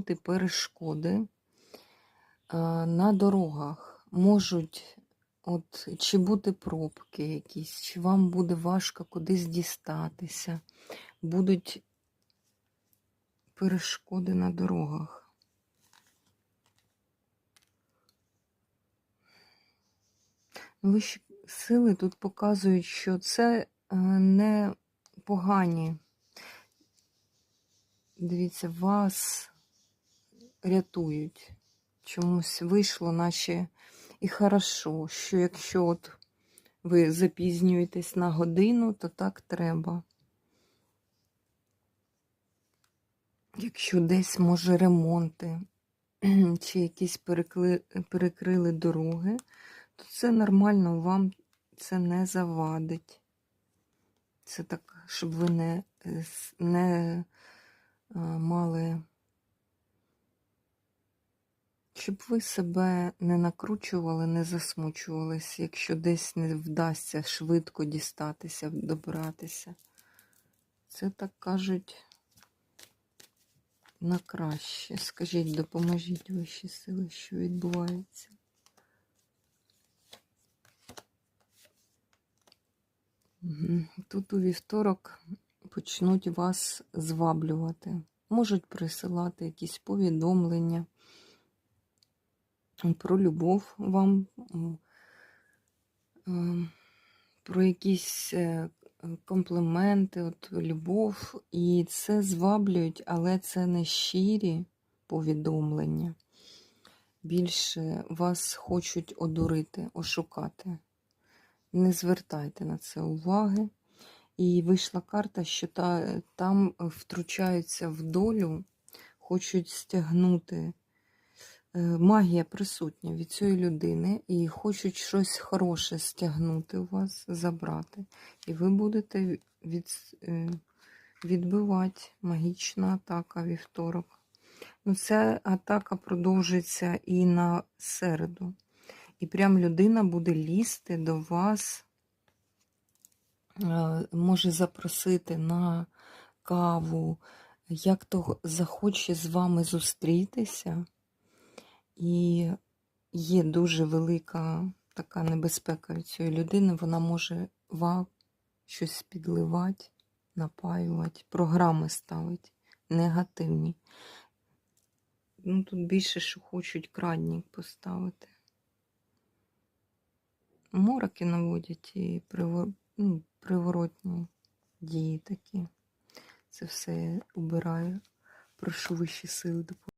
перешкоди е, на дорогах. Можуть от, чи бути пробки якісь, чи вам буде важко кудись дістатися. Будуть перешкоди на дорогах. Вищі сили тут показують, що це е, не погані. Дивіться, вас рятують. Чомусь вийшло, наче і хорошо, що якщо от ви запізнюєтесь на годину, то так треба. Якщо десь, може, ремонти, чи якісь перекли, перекрили дороги, то це нормально, вам це не завадить. Це так, щоб ви не, е, не а, щоб ви себе не накручували, не засмучувались, якщо десь не вдасться швидко дістатися, добратися. Це так кажуть на краще. Скажіть, допоможіть вищі сили, що відбувається. Тут у вівторок почнуть вас зваблювати. Можуть присилати якісь повідомлення про любов вам, е, про якісь е, компліменти, от любов. І це зваблюють, але це не щирі повідомлення. Більше вас хочуть одурити, ошукати. Не звертайте на це уваги. І вийшла карта, що та, там втручаються в долю, хочуть стягнути. Е, Магія присутня від цієї людини і хочуть щось хороше стягнути у вас, забрати. І ви будете від, е, відбивати магічна атака вівторок. Ну, ця атака продовжиться і на середу. І прям людина буде лізти до вас, е, може запросити на каву, як то захоче з вами зустрітися. І є дуже велика така небезпека від цієї людини. Вона може вам щось підливати, напаювати, програми ставити негативні. Ну, тут більше, що хочуть крадник поставити. Мороки наводять і привор... ну, приворотні дії такі. Це все убираю. Прошу вищі сили допомоги.